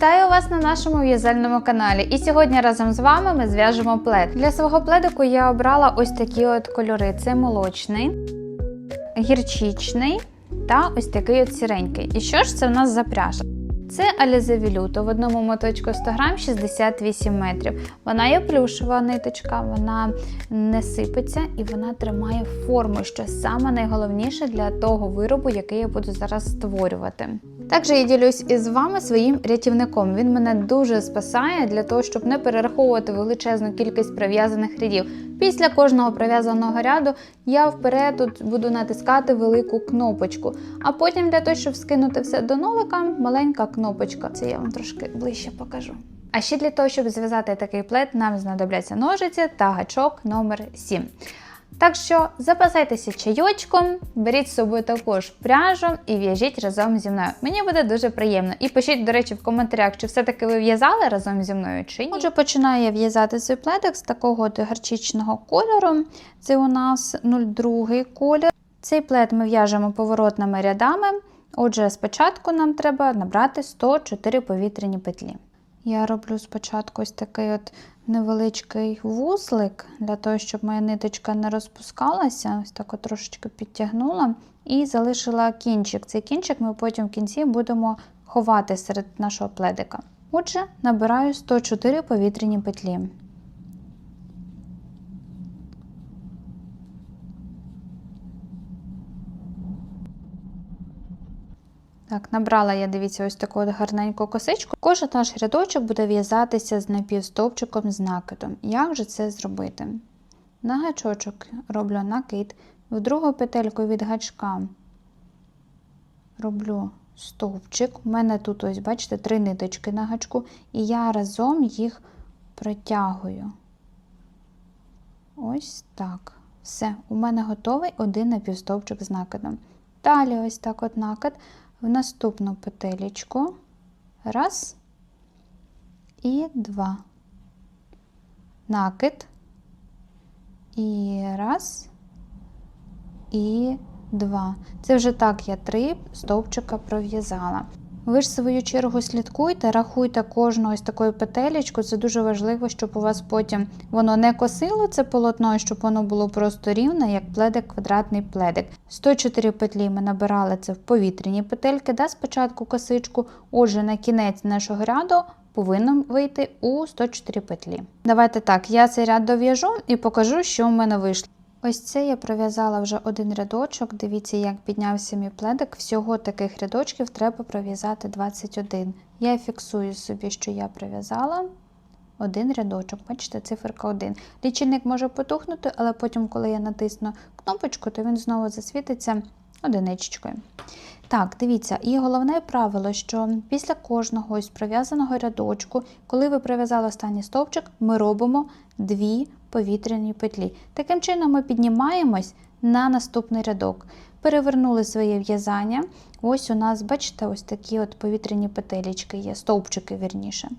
вас на нашому в'язальному каналі. І сьогодні разом з вами ми зв'яжемо плед. Для свого пледику я обрала ось такі от кольори: це молочний, гірчичний та ось такий от сіренький. І що ж це в нас за пряжа? Це Veluto в одному моточку 100 грам 68 метрів. Вона є плюшева ниточка, вона не сипеться і вона тримає форму, що саме найголовніше для того виробу, який я буду зараз створювати. Також я ділюсь із вами своїм рятівником. Він мене дуже спасає для того, щоб не перераховувати величезну кількість прив'язаних рядів. Після кожного прив'язаного ряду я вперед тут буду натискати велику кнопочку. А потім для того, щоб скинути все до нолика, маленька кнопочка. Це я вам трошки ближче покажу. А ще для того, щоб зв'язати такий плед, нам знадобляться ножиці та гачок номер 7. Так що запасайтеся чайочком, беріть з собою також пряжу і в'яжіть разом зі мною. Мені буде дуже приємно. І пишіть, до речі, в коментарях, чи все-таки ви в'язали разом зі мною чи ні. Отже, починаю я в'язати цей пледик з такого гарчичного кольору. Це у нас 02 колір. Цей плед ми в'яжемо поворотними рядами. Отже, спочатку нам треба набрати 104 повітряні петлі. Я роблю спочатку ось такий от невеличкий вузлик, для того, щоб моя ниточка не розпускалася. Ось так от трошечки підтягнула і залишила кінчик. Цей кінчик ми потім в кінці будемо ховати серед нашого пледика. Отже, набираю 104 повітряні петлі. Так, набрала я, дивіться, ось таку от гарненьку косичку. Кожен наш рядочок буде в'язатися з напівстовпчиком з накидом. Як же це зробити? На гачочок роблю накид, в другу петельку від гачка роблю стовпчик. У мене тут, ось, бачите, три ниточки на гачку, і я разом їх протягую. Ось так. Все, у мене готовий один напівстовпчик з накидом. Далі ось так от накид в наступну петелечку. Раз і два. Накид. І раз. І два. Це вже так я три стовпчика пров'язала. Ви ж в свою чергу слідкуйте, рахуйте кожну ось такою петелечку. Це дуже важливо, щоб у вас потім воно не косило це полотно, щоб воно було просто рівне, як пледик, квадратний пледик. 104 петлі ми набирали це в повітряні петельки, да, спочатку косичку. Отже, на кінець нашого ряду повинно вийти у 104 петлі. Давайте так, я цей ряд дов'яжу і покажу, що в мене вийшло. Ось це я пров'язала вже один рядочок. Дивіться, як піднявся мій пледик. Всього таких рядочків треба пров'язати 21. Я фіксую собі, що я пров'язала один рядочок. Бачите, циферка 1. Лічильник може потухнути, але потім, коли я натисну кнопочку, то він знову засвітиться одиничкою. Так, дивіться, і головне правило, що після кожного ось пров'язаного рядочку, коли ви прив'язали останній стовпчик, ми робимо дві повітряні петлі. Таким чином ми піднімаємось на наступний рядок. Перевернули своє в'язання. Ось у нас, бачите, ось такі от повітряні петелечки є, стовпчики вірніше.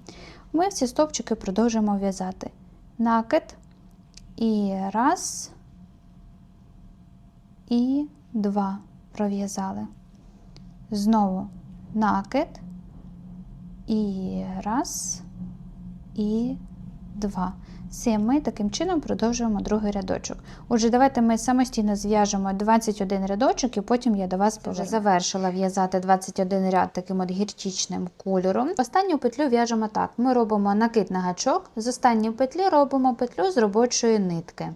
Ми в ці стовпчики продовжуємо в'язати. Накид і раз, і два пров'язали. Знову накид. І раз, і два. Все, ми таким чином продовжуємо другий рядочок. Отже, давайте ми самостійно зв'яжемо 21 рядочок, і потім я до вас вже завершила в'язати 21 ряд таким от гірчичним кольором. Останню петлю в'яжемо так: ми робимо накид на гачок, з останньої петлі робимо петлю з робочої нитки.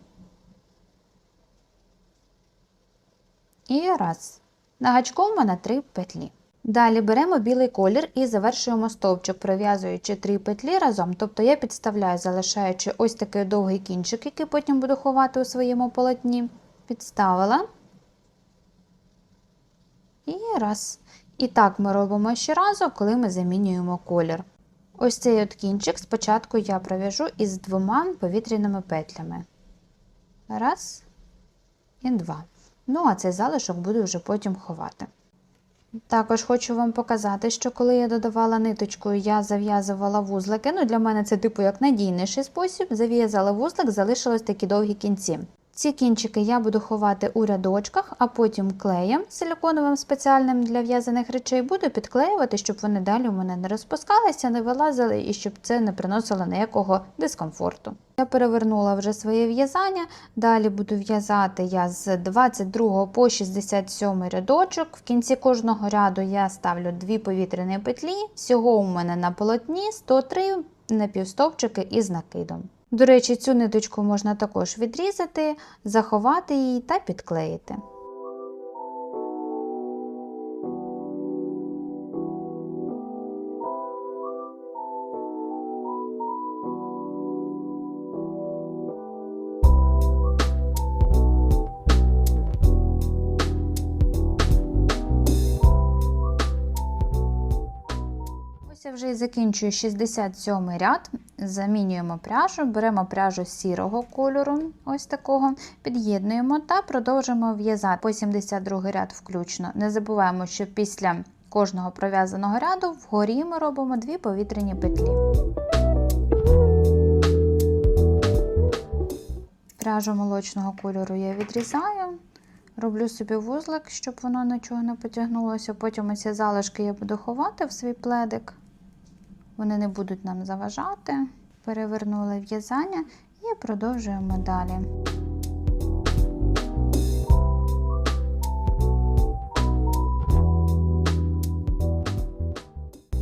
І раз. На гачку в мене 3 петлі. Далі беремо білий колір і завершуємо стовпчик, пров'язуючи 3 петлі разом. Тобто я підставляю, залишаючи ось такий довгий кінчик, який потім буду ховати у своєму полотні. Підставила. І раз. І так ми робимо ще разу, коли ми замінюємо колір. Ось цей от кінчик спочатку я пров'яжу із двома повітряними петлями. Раз і два. Ну, а цей залишок буду вже потім ховати. Також хочу вам показати, що коли я додавала ниточку, я зав'язувала вузлики. Ну, для мене це типу як надійніший спосіб. Зав'язала вузлик, залишились такі довгі кінці. Ці кінчики я буду ховати у рядочках, а потім клеєм силіконовим спеціальним для в'язаних речей буду підклеювати, щоб вони далі у мене не розпускалися, не вилазили і щоб це не приносило ніякого дискомфорту. Я перевернула вже своє в'язання. Далі буду в'язати я з 22 по 67 рядочок. В кінці кожного ряду я ставлю дві повітряні петлі. Всього у мене на полотні 103 напівстовпчики із накидом. До речі, цю ниточку можна також відрізати, заховати її та підклеїти. Вже і закінчую 67 ряд. Замінюємо пряжу, беремо пряжу сірого кольору, ось такого, під'єднуємо та продовжуємо в'язати по 72 ряд включно. Не забуваємо, що після кожного пров'язаного ряду вгорі ми робимо дві повітряні петлі. Пряжу молочного кольору я відрізаю. Роблю собі вузлик, щоб воно нічого не потягнулося. Потім ці залишки я буду ховати в свій пледик. Вони не будуть нам заважати. Перевернули в'язання і продовжуємо далі.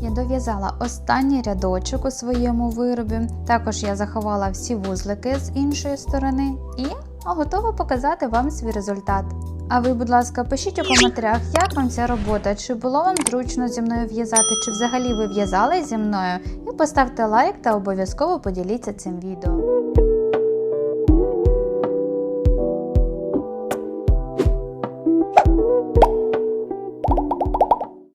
Я дов'язала останній рядочок у своєму виробі. Також я заховала всі вузлики з іншої сторони і готова показати вам свій результат. А ви, будь ласка, пишіть у коментарях, як вам ця робота, чи було вам зручно зі мною в'язати, чи взагалі ви в'язали зі мною. І поставте лайк та обов'язково поділіться цим відео.